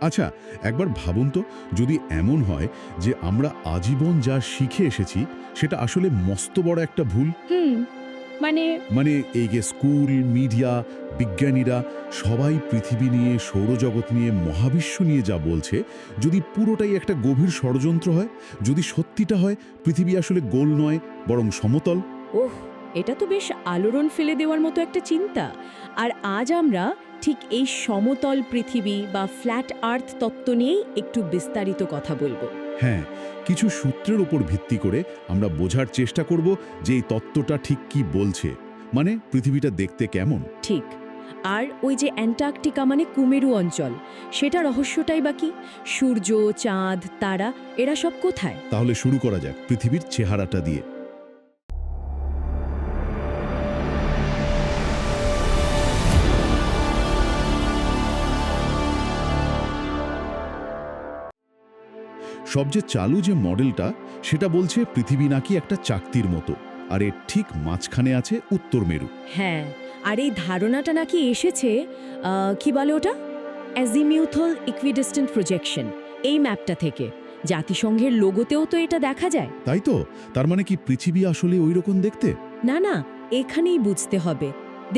আচ্ছা একবার ভাবুন তো যদি এমন হয় যে আমরা আজীবন যা শিখে এসেছি সেটা আসলে মস্ত বড় একটা ভুল? মানে মানে এই যে স্কুল মিডিয়া বিজ্ঞানীরা সবাই পৃথিবী নিয়ে সৌরজগৎ নিয়ে মহাবিশ্ব নিয়ে যা বলছে যদি পুরোটাই একটা গভীর ষড়যন্ত্র হয় যদি সত্যিটা হয় পৃথিবী আসলে গোল নয় বরং সমতল। ওহ এটা তো বেশ আলোড়ন ফেলে দেওয়ার মতো একটা চিন্তা। আর আজ আমরা ঠিক এই সমতল পৃথিবী বা ফ্ল্যাট আর্থ তত্ত্ব নিয়েই একটু বিস্তারিত কথা বলব। হ্যাঁ কিছু সূত্রের উপর ভিত্তি করে আমরা বোঝার চেষ্টা করব যে এই তত্ত্বটা ঠিক কি বলছে। মানে পৃথিবীটা দেখতে কেমন? ঠিক। আর ওই যে অ্যান্টার্কটিকা মানে কুমেরু অঞ্চল সেটা রহস্যটাই বাকি সূর্য চাঁদ তারা এরা সব কোথায়? তাহলে শুরু করা যাক পৃথিবীর চেহারাটা দিয়ে। সবচেয়ে চালু যে মডেলটা সেটা বলছে পৃথিবী নাকি একটা চাকতির মতো আর এর ঠিক মাঝখানে আছে উত্তর মেরু। হ্যাঁ আর এই ধারণাটা নাকি এসেছে কি বলে ওটা? অ্যাজিমিউথল ইকুইডিস্টেন্ট প্রজেকশন এই ম্যাপটা থেকে। জাতিসংঘের লোগোতেও তো এটা দেখা যায়। তাই তো? তার মানে কি পৃথিবী আসলে ওই রকম দেখতে? না না এখানেই বুঝতে হবে।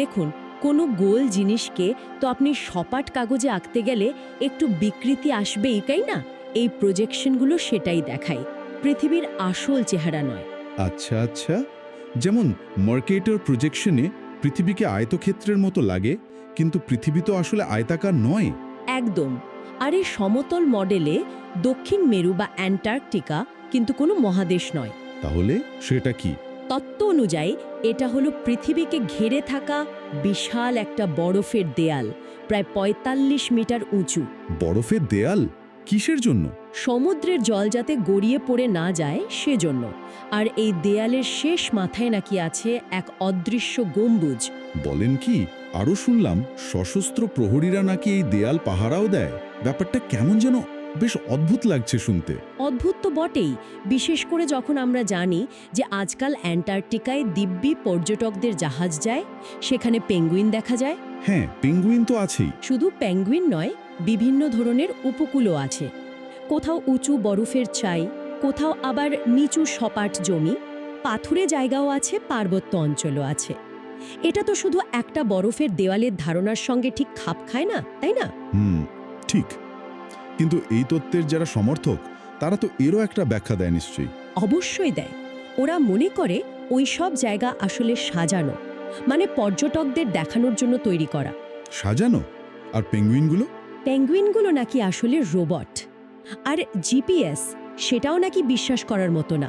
দেখুন কোনো গোল জিনিসকে তো আপনি সপাট কাগজে আঁকতে গেলে একটু বিকৃতি আসবেই তাই না? এই প্রজেকশনগুলো সেটাই দেখায়। পৃথিবীর আসল চেহারা নয়। আচ্ছা আচ্ছা। যেমন মার্কেটর প্রজেকশনে পৃথিবীকে আয়তক্ষেত্রের মতো লাগে কিন্তু পৃথিবী তো আসলে আয়তাকার নয়। একদম। আর এই সমতল মডেলে দক্ষিণ মেরু বা অ্যান্টার্কটিকা কিন্তু কোনো মহাদেশ নয়। তাহলে সেটা কি? তত্ত্ব অনুযায়ী এটা হলো পৃথিবীকে ঘিরে থাকা বিশাল একটা বরফের দেয়াল প্রায় ৪৫ মিটার উঁচু। বরফের দেয়াল? কিসের জন্য? সমুদ্রের জল যাতে গড়িয়ে পড়ে না যায় সেজন্য। আর এই দেয়ালের শেষ মাথায় নাকি আছে এক অদৃশ্য গম্বুজ। বলেন কি? আরও শুনলাম সশস্ত্র প্রহরীরা নাকি এই দেয়াল পাহারাও দেয়। ব্যাপারটা কেমন যেন বেশ অদ্ভুত লাগছে শুনতে। অদ্ভুত তো বটেই। বিশেষ করে যখন আমরা জানি যে আজকাল অ্যান্টার্কটিকায় দিব্যি পর্যটকদের জাহাজ যায় সেখানে পেঙ্গুইন দেখা যায়। হ্যাঁ পেঙ্গুইন তো আছেই। শুধু পেঙ্গুইন নয় বিভিন্ন ধরনের উপকূলও আছে। কোথাও উঁচু বরফের চাই কোথাও আবার নিচু সপাট জমি পাথুরে জায়গাও আছে পার্বত্য অঞ্চলও আছে। এটা তো শুধু একটা বরফের দেওয়ালের ধারণার সঙ্গে ঠিক খাপ খায় না তাই না? হুম ঠিক। কিন্তু এই তত্ত্বের যারা সমর্থক তারা তো এরও একটা ব্যাখ্যা দেয় নিশ্চয়ই। অবশ্যই দেয়। ওরা মনে করে ওই সব জায়গা আসলে সাজানো মানে পর্যটকদের দেখানোর জন্য তৈরি করা। সাজানো? আর পেঙ্গুইনগুলো? পেঙ্গুইনগুলো নাকি আসলে রোবট। আর জিপিএস সেটাও নাকি বিশ্বাস করার মতো না।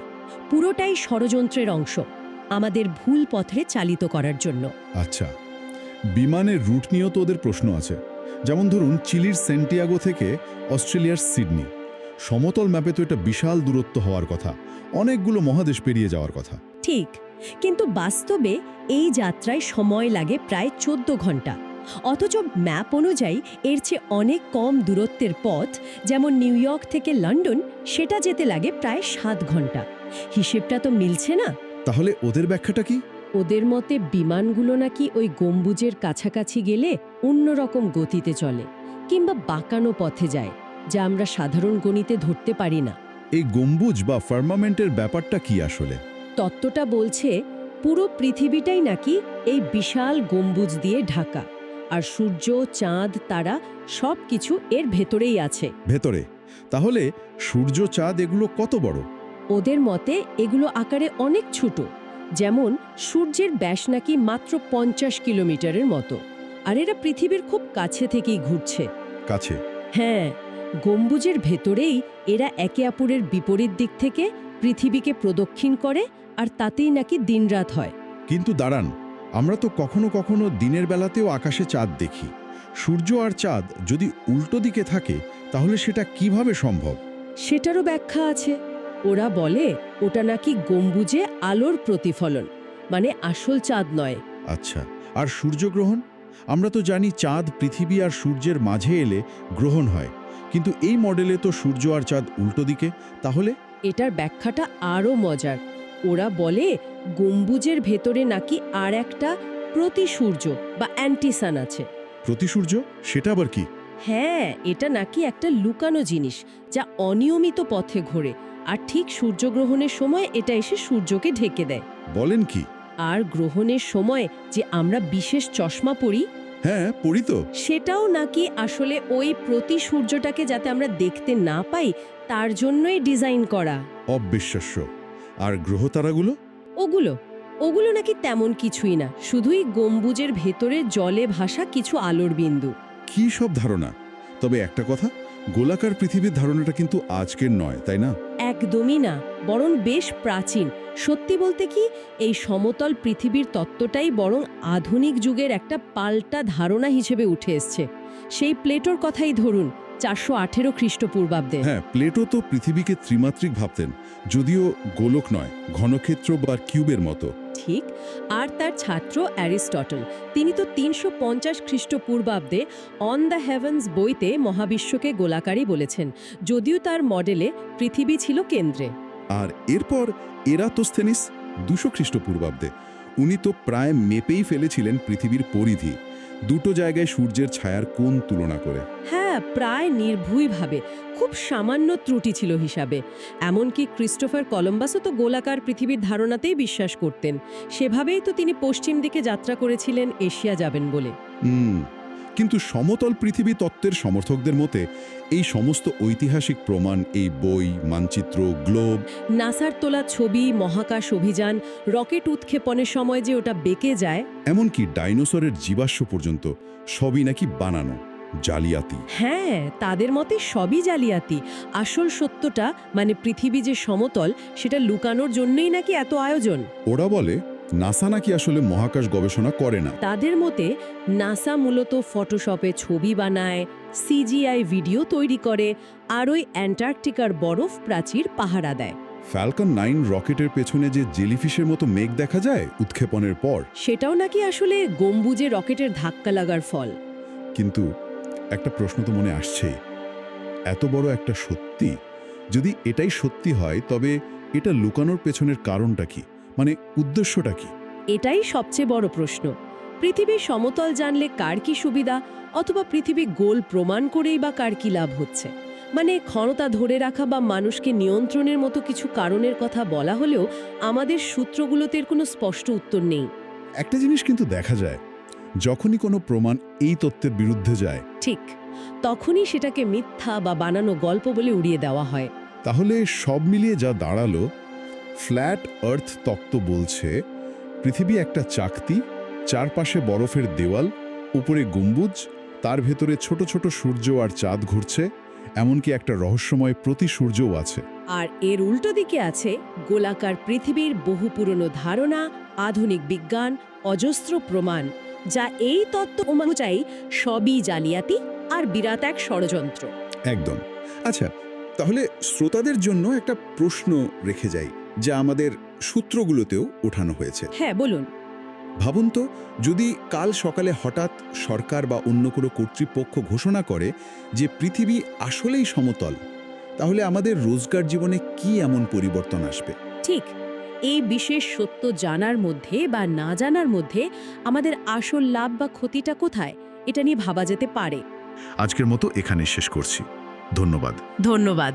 পুরোটাই ষড়যন্ত্রের অংশ আমাদের ভুল পথে চালিত করার জন্য। আচ্ছা বিমানের রুট নিয়েও তো ওদের প্রশ্ন আছে। যেমন ধরুন চিলির সেন্টিয়াগো থেকে অস্ট্রেলিয়ার সিডনি। সমতল ম্যাপে তো এটা বিশাল দূরত্ব হওয়ার কথা। অনেকগুলো মহাদেশ পেরিয়ে যাওয়ার কথা। ঠিক কিন্তু বাস্তবে এই যাত্রায় সময় লাগে প্রায় চোদ্দ ঘণ্টা। অথচ ম্যাপ অনুযায়ী এর চেয়ে অনেক কম দূরত্বের পথ যেমন নিউ ইয়র্ক থেকে লন্ডন সেটা যেতে লাগে প্রায় সাত ঘণ্টা। হিসেবটা তো মিলছে না। তাহলে ওদের ব্যাখ্যাটা কি? ওদের মতে বিমানগুলো নাকি ওই গম্বুজের কাছাকাছি গেলে অন্যরকম গতিতে চলে কিংবা বাঁকানো পথে যায় যা আমরা সাধারণ গণিতে ধরতে পারি না। এই গম্বুজ বা ফার্মামেন্টের ব্যাপারটা কি আসলে? তত্ত্বটা বলছে পুরো পৃথিবীটাই নাকি এই বিশাল গম্বুজ দিয়ে ঢাকা। আর সূর্য চাঁদ তারা সব কিছু এর ভেতরেই আছে। ভেতরে। তাহলে সূর্য চাঁদ এগুলো কত বড়? ওদের মতে এগুলো আকারে অনেক ছোট। যেমন সূর্যের ব্যাস নাকি মাত্র পঞ্চাশ কিলোমিটারের মতো। আর এরা পৃথিবীর খুব কাছে থেকেই ঘুরছে। কাছে। হ্যাঁ গম্বুজের ভেতরেই এরা একে অপরের বিপরীত দিক থেকে পৃথিবীকে প্রদক্ষিণ করে আর তাতেই নাকি দিনরাত হয়। কিন্তু দাঁড়ান আমরা তো কখনো কখনো দিনের বেলাতেও আকাশে চাঁদ দেখি। সূর্য আর চাঁদ যদি উল্টো দিকে থাকে তাহলে সেটা কীভাবে সম্ভব? সেটারও ব্যাখ্যা আছে। ওরা বলে ওটা নাকি গম্বুজে আলোর প্রতিফলন মানে আসল চাঁদ নয়। আচ্ছা আর সূর্যগ্রহণ? আমরা তো জানি চাঁদ পৃথিবী আর সূর্যের মাঝে এলে গ্রহণ হয়। কিন্তু এই মডেলে তো সূর্য আর চাঁদ উল্টো দিকে তাহলে? এটার ব্যাখ্যাটা আরও মজার। ওরা বলে গম্বুজের ভেতরে নাকি আর একটা প্রতিসূর্য বা অ্যান্টিসান আছে। প্রতিসূর্য? সেটা আবার কি? হ্যাঁ এটা নাকি একটা লুকানো জিনিস যা অনিয়মিত পথে ঘোরে আর ঠিক সূর্যগ্রহণের সময় এটা এসে সূর্যকে ঢেকে দেয়। বলেন কি? আর গ্রহণের সময় যে আমরা বিশেষ চশমা পরি? হ্যাঁ পড়ি তো। সেটাও নাকি আসলে ওই প্রতি সূর্যটাকে যাতে আমরা দেখতে না পাই তার জন্যই ডিজাইন করা। অবিশ্বাস্য। আর গ্রহতারাগুলো? ওগুলো। ওগুলো নাকি তেমন কিছুই না। শুধুই গম্বুজের ভেতরে জলে ভাসা কিছু আলোর বিন্দু। কি সব ধারণা? তবে একটা কথা গোলাকার পৃথিবীর ধারণাটা কিন্তু আজকের নয় তাই না? একদমই না বরং বেশ প্রাচীন। সত্যি বলতে কি এই সমতল পৃথিবীর তত্ত্বটাই বরং আধুনিক যুগের একটা পাল্টা ধারণা হিসেবে উঠে এসছে। সেই প্লেটোর কথাই ধরুন চারশো আঠেরো খ্রিস্টপূর্বাব্দে। হ্যাঁ প্লেটো তো পৃথিবীকে ত্রিমাত্রিক ভাবতেন যদিও গোলক নয় ঘনক্ষেত্র বা কিউবের মতো। ঠিক আর তার ছাত্র অ্যারিস্টটল তিনি তো তিনশো পঞ্চাশ খ্রিস্টপূর্বাব্দে অন দ্য হেভেন্স বইতে মহাবিশ্বকে গোলাকারই বলেছেন যদিও তার মডেলে পৃথিবী ছিল কেন্দ্রে। আর এরপর এরাতোস্থেনিস দুশো খ্রিস্টপূর্বাব্দে উনি তো প্রায় মেপেই ফেলেছিলেন পৃথিবীর পরিধি দুটো জায়গায় সূর্যের ছায়ার কোন তুলনা করে। হ্যাঁ প্রায় নির্ভুইভাবে খুব সামান্য ত্রুটি ছিল হিসাবে। এমনকি ক্রিস্টোফার কলম্বাসও তো গোলাকার পৃথিবীর ধারণাতেই বিশ্বাস করতেন। সেভাবেই তো তিনি পশ্চিম দিকে যাত্রা করেছিলেন এশিয়া যাবেন বলে। কিন্তু সমতল পৃথিবী তত্ত্বের সমর্থকদের মতে এই সমস্ত ঐতিহাসিক প্রমাণ এই বই মানচিত্র গ্লোব নাসার তোলা ছবি মহাকাশ অভিযান রকেট উৎক্ষেপণের সময় যে ওটা বেঁকে যায়। এমনকি ডাইনোসরের জীবাশ্ম পর্যন্ত সবই নাকি বানানো। জালিয়াতি। হ্যাঁ তাদের মতে সবই জালিয়াতি। আসল সত্যটা মানে পৃথিবী যে সমতল সেটা লুকানোর জন্যই নাকি এত আয়োজন? ওরা বলে নাসা নাকি আসলে মহাকাশ গবেষণা করে না। তাদের মতে নাসা মূলত ফটোশপে ছবি বানায় সিজিআই ভিডিও তৈরি করে আর ওই অ্যান্টার্কটিকার বরফ প্রাচীর পাহারা দেয়। ফ্যালকন নাইন রকেটের পেছনে যে জেলিফিশের মতো মেঘ দেখা যায় উৎক্ষেপণের পর। সেটাও নাকি আসলে গম্বুজে রকেটের ধাক্কা লাগার ফল। কিন্তু একটা প্রশ্ন তো মনে আসছেই। এত বড় একটা সত্যি? যদি এটাই সত্যি হয় তবে এটা লুকানোর পেছনের কারণটা কি? মানে উদ্দেশ্যটা কি? এটাই সবচেয়ে বড় প্রশ্ন। পৃথিবীর সমতল জানলে কার কি সুবিধা অথবা পৃথিবী গোল প্রমাণ করেই বা কার কি লাভ হচ্ছে? মানে ক্ষণতা ধরে রাখা বা মানুষকে নিয়ন্ত্রণের মতো কিছু কারণের কথা বলা হলেও আমাদের সূত্রগুলোতে কোনো স্পষ্ট উত্তর নেই। একটা জিনিস কিন্তু দেখা যায় যখনই কোনো প্রমাণ এই তত্ত্বের বিরুদ্ধে যায় ঠিক তখনই সেটাকে মিথ্যা বা বানানো গল্প বলে উড়িয়ে দেওয়া হয়। তাহলে সব মিলিয়ে যা দাঁড়াল ফ্ল্যাট আর্থ তত্ত্ব বলছে পৃথিবী একটা চাকতি চারপাশে বরফের দেওয়াল উপরে গম্বুজ তার ভেতরে ছোট ছোট সূর্য আর চাঁদ ঘুরছে এমনকি একটা রহস্যময় প্রতি সূর্যও আছে। আর এর উল্টো দিকে আছে গোলাকার পৃথিবীর বহু পুরনো ধারণা আধুনিক বিজ্ঞান অজস্র প্রমাণ। যা এই তত্ত্ব অনুযায়ী সবই জালিয়াতি আর বিরাট এক ষড়যন্ত্র। একদম। আচ্ছা তাহলে শ্রোতাদের জন্য একটা প্রশ্ন রেখে যাই যা আমাদের সূত্রগুলোতেও ওঠানো হয়েছে। হ্যাঁ বলুন। ভাবুন তো যদি কাল সকালে হঠাৎ সরকার বা অন্য কোনো কর্তৃপক্ষ ঘোষণা করে যে পৃথিবী আসলেই সমতল তাহলে আমাদের রোজগার জীবনে কি এমন পরিবর্তন আসবে? ঠিক। এই বিশেষ সত্য জানার মধ্যে বা না জানার মধ্যে আমাদের আসল লাভ বা ক্ষতিটা কোথায়? এটা নিয়ে ভাবা যেতে পারে। আজকের মতো এখানে শেষ করছি। ধন্যবাদ। ধন্যবাদ।